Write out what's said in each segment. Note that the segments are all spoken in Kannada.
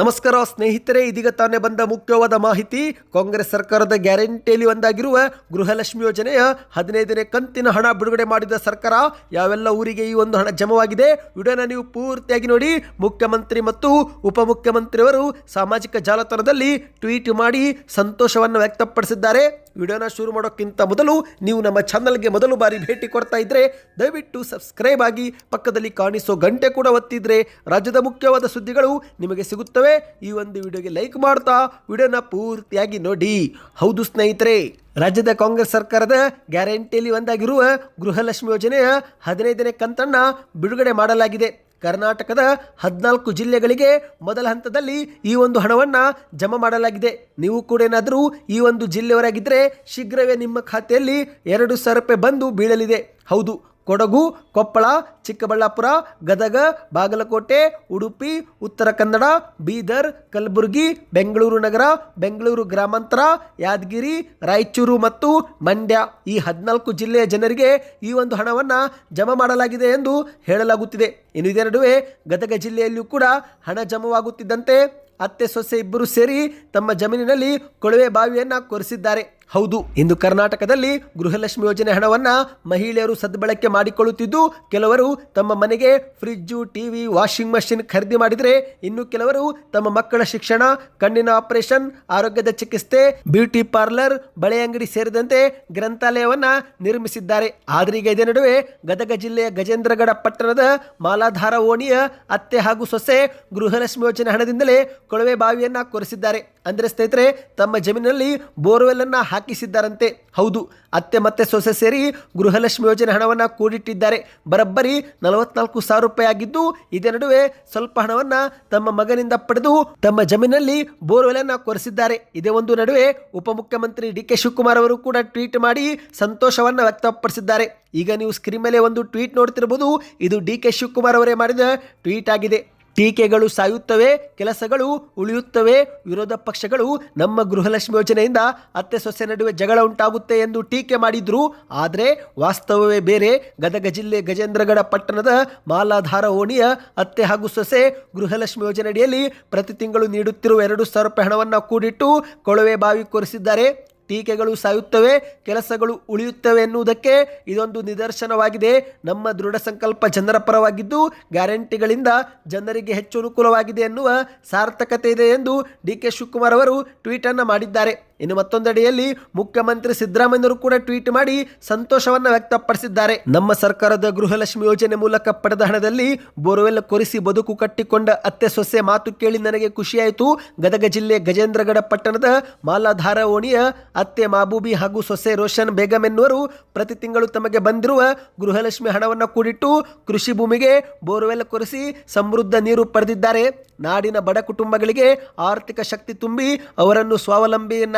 ನಮಸ್ಕಾರ ಸ್ನೇಹಿತರೆ, ಇದೀಗ ತಾನೇ ಬಂದ ಮುಖ್ಯವಾದ ಮಾಹಿತಿ. ಕಾಂಗ್ರೆಸ್ ಸರ್ಕಾರದ ಗ್ಯಾರಂಟಿಯಲ್ಲಿ ಒಂದಾಗಿರುವ ಗೃಹಲಕ್ಷ್ಮಿ ಯೋಜನೆಯ ಹದಿನೈದನೇ ಕಂತಿನ ಹಣ ಬಿಡುಗಡೆ ಮಾಡಿದ ಸರ್ಕಾರ ಯಾವೆಲ್ಲ ಊರಿಗೆ ಈ ಒಂದು ಹಣ ಜಮವಾಗಿದೆ ವಿಡಿಯೋನ ನೀವು ಪೂರ್ತಿಯಾಗಿ ನೋಡಿ. ಮುಖ್ಯಮಂತ್ರಿ ಮತ್ತು ಉಪಮುಖ್ಯಮಂತ್ರಿಯವರು ಸಾಮಾಜಿಕ ಜಾಲತಾಣದಲ್ಲಿ ಟ್ವೀಟ್ ಮಾಡಿ ಸಂತೋಷವನ್ನು ವ್ಯಕ್ತಪಡಿಸಿದ್ದಾರೆ. ವಿಡಿಯೋನ ಶುರು ಮಾಡೋಕ್ಕಿಂತ ಮೊದಲು ನೀವು ನಮ್ಮ ಚಾನಲ್ಗೆ ಮೊದಲು ಬಾರಿ ಭೇಟಿ ಕೊಡ್ತಾ ಇದ್ರೆ ದಯವಿಟ್ಟು ಸಬ್ಸ್ಕ್ರೈಬ್ ಆಗಿ ಪಕ್ಕದಲ್ಲಿ ಕಾಣಿಸೋ ಗಂಟೆ ಕೂಡ ಒತ್ತಿದ್ರೆ ರಾಜ್ಯದ ಮುಖ್ಯವಾದ ಸುದ್ದಿಗಳು ನಿಮಗೆ ಸಿಗುತ್ತವೆ. ಈ ಒಂದು ವಿಡಿಯೋಗೆ ಲೈಕ್ ಮಾಡ್ತಾ ವಿಡಿಯೋನ ಪೂರ್ತಿಯಾಗಿ ನೋಡಿ. ಹೌದು ಸ್ನೇಹಿತರೆ, ರಾಜ್ಯದ ಕಾಂಗ್ರೆಸ್ ಸರ್ಕಾರದ ಗ್ಯಾರಂಟಿಯಲ್ಲಿ ಒಂದಾಗಿರುವ ಗೃಹಲಕ್ಷ್ಮಿ ಯೋಜನೆಯ ಹದಿನೈದನೇ ಕಂತನ್ನು ಬಿಡುಗಡೆ ಮಾಡಲಾಗಿದೆ. ಕರ್ನಾಟಕದ ಹದಿನಾಲ್ಕು ಜಿಲ್ಲೆಗಳಿಗೆ ಮೊದಲ ಹಂತದಲ್ಲಿ ಈ ಒಂದು ಹಣವನ್ನು ಜಮಾ ಮಾಡಲಾಗಿದೆ. ನೀವು ಕೂಡ ಏನಾದರೂ ಈ ಒಂದು ಜಿಲ್ಲೆಯವರಾಗಿದ್ದರೆ ಶೀಘ್ರವೇ ನಿಮ್ಮ ಖಾತೆಯಲ್ಲಿ ಎರಡು ಸಾವಿರ ರೂಪಾಯಿ ಬಂದು ಬೀಳಲಿದೆ. ಹೌದು ಕೊಡಗು, ಕೊಪ್ಪಳ, ಚಿಕ್ಕಬಳ್ಳಾಪುರ, ಗದಗ, ಬಾಗಲಕೋಟೆ, ಉಡುಪಿ, ಉತ್ತರ ಕನ್ನಡ, ಬೀದರ್, ಕಲಬುರಗಿ, ಬೆಂಗಳೂರು ನಗರ, ಬೆಂಗಳೂರು ಗ್ರಾಮಾಂತರ, ಯಾದಗಿರಿ, ರಾಯಚೂರು ಮತ್ತು ಮಂಡ್ಯ. ಈ ಹದಿನಾಲ್ಕು ಜಿಲ್ಲೆಯ ಜನರಿಗೆ ಈ ಒಂದು ಹಣವನ್ನು ಜಮಾ ಮಾಡಲಾಗಿದೆ ಎಂದು ಹೇಳಲಾಗುತ್ತಿದೆ. ಇನ್ನು ಇದರ ನಡುವೆ ಗದಗ ಜಿಲ್ಲೆಯಲ್ಲಿಯೂ ಕೂಡ ಹಣ ಜಮವಾಗುತ್ತಿದ್ದಂತೆ ಅತ್ತೆ ಸೊಸೆ ಇಬ್ಬರು ಸೇರಿ ತಮ್ಮ ಜಮೀನಿನಲ್ಲಿ ಕೊಳವೆ ಬಾವಿಯನ್ನು ಕೊರೆಸಿದ್ದಾರೆ. ಹೌದು, ಇಂದು ಕರ್ನಾಟಕದಲ್ಲಿ ಗೃಹಲಕ್ಷ್ಮಿ ಯೋಜನೆ ಹಣವನ್ನ ಮಹಿಳೆಯರು ಸದ್ಬಳಕೆ ಮಾಡಿಕೊಳ್ಳುತ್ತಿದ್ದು, ಕೆಲವರು ತಮ್ಮ ಮನೆಗೆ ಫ್ರಿಜ್ಜು, ಟಿವಿ, ವಾಷಿಂಗ್ ಮಷಿನ್ ಖರೀದಿ ಮಾಡಿದರೆ ಇನ್ನು ಕೆಲವರು ತಮ್ಮ ಮಕ್ಕಳ ಶಿಕ್ಷಣ, ಕಣ್ಣಿನ ಆಪರೇಷನ್, ಆರೋಗ್ಯದ ಚಿಕಿತ್ಸೆ, ಬ್ಯೂಟಿ ಪಾರ್ಲರ್, ಬಳೆ ಅಂಗಡಿ ಸೇರಿದಂತೆ ಗ್ರಂಥಾಲಯವನ್ನ ನಿರ್ಮಿಸಿದ್ದಾರೆ. ಆದ್ರೆ ಈಗ ಇದೇ ನಡುವೆ ಗದಗ ಜಿಲ್ಲೆಯ ಗಜೇಂದ್ರಗಡ ಪಟ್ಟಣದ ಮಾಲಾಧಾರ ಓಣಿಯ ಅತ್ತೆ ಹಾಗೂ ಸೊಸೆ ಗೃಹಲಕ್ಷ್ಮಿ ಯೋಜನೆ ಹಣದಿಂದಲೇ ಕೊಳವೆ ಬಾವಿಯನ್ನ ಕೊರೆಸಿದ್ದಾರೆ. ಅಂದ್ರೆ ಸ್ನೇಹಿತರೆ, ತಮ್ಮ ಜಮೀನಿನಲ್ಲಿ ಬೋರ್ವೆಲ್ ಅನ್ನ ಹಾಕಿಸಿದ್ದಾರಂತೆ. ಹೌದು, ಅತ್ತೆ ಮತ್ತೆ ಸೊಸೆ ಸೇರಿ ಗೃಹಲಕ್ಷ್ಮಿ ಯೋಜನೆ ಹಣವನ್ನು ಕೂಡಿಟ್ಟಿದ್ದಾರೆ. ಬರಬ್ಬರಿ ನಲವತ್ನಾಲ್ಕು ಸಾವಿರ ರೂಪಾಯಿ ಆಗಿದ್ದು, ಇದೇ ನಡುವೆ ಸ್ವಲ್ಪ ಹಣವನ್ನು ತಮ್ಮ ಮಗನಿಂದ ಪಡೆದು ತಮ್ಮ ಜಮೀನಲ್ಲಿ ಬೋರ್ವೆಲ್ ಅನ್ನು ಕೊರೆಸಿದ್ದಾರೆ. ಇದೇ ಒಂದು ನಡುವೆ ಉಪಮುಖ್ಯಮಂತ್ರಿ ಡಿ ಕೆ ಶಿವಕುಮಾರ್ ಅವರು ಕೂಡ ಟ್ವೀಟ್ ಮಾಡಿ ಸಂತೋಷವನ್ನು ವ್ಯಕ್ತಪಡಿಸಿದ್ದಾರೆ. ಈಗ ನೀವು ಸ್ಕ್ರೀನ್ ಮೇಲೆ ಒಂದು ಟ್ವೀಟ್ ನೋಡ್ತಿರಬಹುದು ಇದು ಡಿ ಕೆ ಶಿವಕುಮಾರ್ ಅವರೇ ಮಾಡಿದ ಟ್ವೀಟ್ ಆಗಿದೆ. ಟೀಕೆಗಳು ಸಾಯುತ್ತವೆ, ಕೆಲಸಗಳು ಉಳಿಯುತ್ತವೆ, ವಿರೋಧ ಪಕ್ಷಗಳು ನಮ್ಮ ಗೃಹಲಕ್ಷ್ಮಿ ಯೋಜನೆಯಿಂದ ಅತ್ತೆ ಸೊಸೆ ನಡುವೆ ಜಗಳ ಉಂಟಾಗುತ್ತೆ ಎಂದು ಟೀಕೆ ಮಾಡಿದ್ರು. ಆದರೆ ವಾಸ್ತವವೇ ಬೇರೆ. ಗದಗ ಜಿಲ್ಲೆ ಗಜೇಂದ್ರಗಡ ಪಟ್ಟಣದ ಮಾಲಾಧಾರ ಓಣಿಯ ಅತ್ತೆ ಹಾಗೂ ಸೊಸೆ ಗೃಹಲಕ್ಷ್ಮಿ ಯೋಜನೆಯಡಿಯಲ್ಲಿ ಪ್ರತಿ ತಿಂಗಳು ನೀಡುತ್ತಿರುವ ಎರಡು ಸಾವಿರ ರೂಪಾಯಿ ಹಣವನ್ನು ಕೂಡಿಟ್ಟು ಕೊಳವೆ ಬಾವಿ ಕೊರೆಸಿದ್ದಾರೆ. ಟೀಕೆಗಳು ಸಾಯುತ್ತವೆ, ಕೆಲಸಗಳು ಉಳಿಯುತ್ತವೆ ಎನ್ನುವುದಕ್ಕೆ ಇದೊಂದು ನಿದರ್ಶನವಾಗಿದೆ. ನಮ್ಮ ದೃಢ ಸಂಕಲ್ಪ ಜನರ ಪರವಾಗಿದ್ದು, ಗ್ಯಾರಂಟಿಗಳಿಂದ ಜನರಿಗೆ ಹೆಚ್ಚು ಅನುಕೂಲವಾಗಿದೆ ಎನ್ನುವ ಸಾರ್ಥಕತೆ ಇದೆ ಎಂದು ಡಿ ಕೆ ಶಿವಕುಮಾರ್ ಅವರು ಟ್ವೀಟನ್ನು ಮಾಡಿದ್ದಾರೆ. ಇನ್ನು ಮತ್ತೊಂದೆಡೆಯಲ್ಲಿ ಮುಖ್ಯಮಂತ್ರಿ ಸಿದ್ದರಾಮಯ್ಯರು ಕೂಡ ಟ್ವೀಟ್ ಮಾಡಿ ಸಂತೋಷವನ್ನು ವ್ಯಕ್ತಪಡಿಸಿದ್ದಾರೆ. ನಮ್ಮ ಸರ್ಕಾರದ ಗೃಹಲಕ್ಷ್ಮಿ ಯೋಜನೆ ಮೂಲಕ ಪಡೆದ ಹಣದಲ್ಲಿ ಬೋರ್ವೆಲ್ ಕೊರಿಸಿ ಬದುಕು ಕಟ್ಟಿಕೊಂಡ ಅತ್ತೆ ಸೊಸೆ ಮಾತು ಕೇಳಿ ನನಗೆ ಖುಷಿಯಾಯಿತು. ಗದಗ ಜಿಲ್ಲೆ ಗಜೇಂದ್ರಗಡ ಪಟ್ಟಣದ ಮಾಲಾಧಾರ ಓಣಿಯ ಅತ್ತೆ ಮಾಬೂಬಿ ಹಾಗೂ ಸೊಸೆ ರೋಷನ್ ಬೇಗಂ ಎನ್ನುವರು ಪ್ರತಿ ತಿಂಗಳು ತಮಗೆ ಬಂದಿರುವ ಗೃಹಲಕ್ಷ್ಮಿ ಹಣವನ್ನು ಕೂಡಿಟ್ಟು ಕೃಷಿ ಭೂಮಿಗೆ ಬೋರ್ವೆಲ್ ಕೊರೆಸಿ ಸಮೃದ್ಧ ನೀರು ಪಡೆದಿದ್ದಾರೆ. ನಾಡಿನ ಬಡ ಕುಟುಂಬಗಳಿಗೆ ಆರ್ಥಿಕ ಶಕ್ತಿ ತುಂಬಿ ಅವರನ್ನು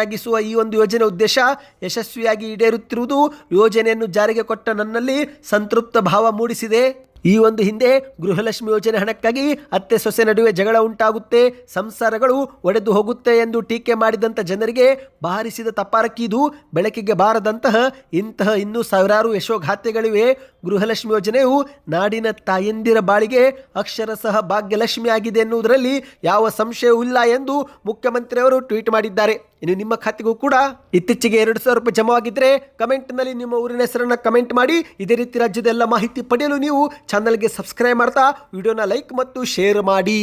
ಸ್ವಾವಲಂಬಿಯನ್ನಾಗಿಸುವ ಈ ಒಂದು ಯೋಜನೆ ಉದ್ದೇಶ ಯಶಸ್ವಿಯಾಗಿ ಈಡೇರುತ್ತಿರುವುದು ಯೋಜನೆಯನ್ನು ಜಾರಿಗೆ ಕೊಟ್ಟ ನನ್ನಲ್ಲಿ ಸಂತೃಪ್ತ ಭಾವ ಮೂಡಿಸಿದೆ. ಈ ಒಂದು ಹಿಂದೆ ಗೃಹಲಕ್ಷ್ಮಿ ಯೋಜನೆ ಹಣಕ್ಕಾಗಿ ಅತ್ತೆ ಸೊಸೆ ನಡುವೆ ಜಗಳ ಉಂಟಾಗುತ್ತೆ, ಸಂಸಾರಗಳು ಒಡೆದು ಹೋಗುತ್ತೆ ಎಂದು ಟೀಕೆ ಮಾಡಿದಂಥ ಜನರಿಗೆ ಬಾರಿಸಿದ ತಪಾರಕ್ಕಿದು ಬೆಳಕಿಗೆ ಬಾರದಂತಹ ಇಂತಹ ಇನ್ನೂ ಸಾವಿರಾರು ಯಶೋಘಾತೆಗಳಿವೆ ಗೃಹಲಕ್ಷ್ಮಿ ಯೋಜನೆಯು ನಾಡಿನ ತಾಯಂದಿರ ಬಾಳಿಗೆ ಅಕ್ಷರಶಃ ಭಾಗ್ಯಲಕ್ಷ್ಮಿ ಆಗಿದೆ ಎನ್ನುವುದರಲ್ಲಿ ಯಾವ ಸಂಶಯವೂ ಇಲ್ಲ ಎಂದು ಮುಖ್ಯಮಂತ್ರಿಯವರು ಟ್ವೀಟ್ ಮಾಡಿದ್ದಾರೆ. ಇನ್ನು ನಿಮ್ಮ ಖಾತೆಗೂ ಕೂಡ ಇತ್ತೀಚೆಗೆ ಎರಡು ಸಾವಿರ ರೂಪಾಯಿ ಜಮವಾಗಿದ್ದರೆ ಕಮೆಂಟ್ನಲ್ಲಿ ನಿಮ್ಮ ಊರಿನ ಹೆಸರನ್ನು ಕಮೆಂಟ್ ಮಾಡಿ. ಇದೇ ರೀತಿ ರಾಜ್ಯದ ಎಲ್ಲ ಮಾಹಿತಿ ಪಡೆಯಲು ನೀವು ಚಾನಲ್ಗೆ ಸಬ್ಸ್ಕ್ರೈಬ್ ಮಾಡ್ತಾ, ವಿಡಿಯೋನ ಲೈಕ್ ಮತ್ತು ಶೇರ್ ಮಾಡಿ.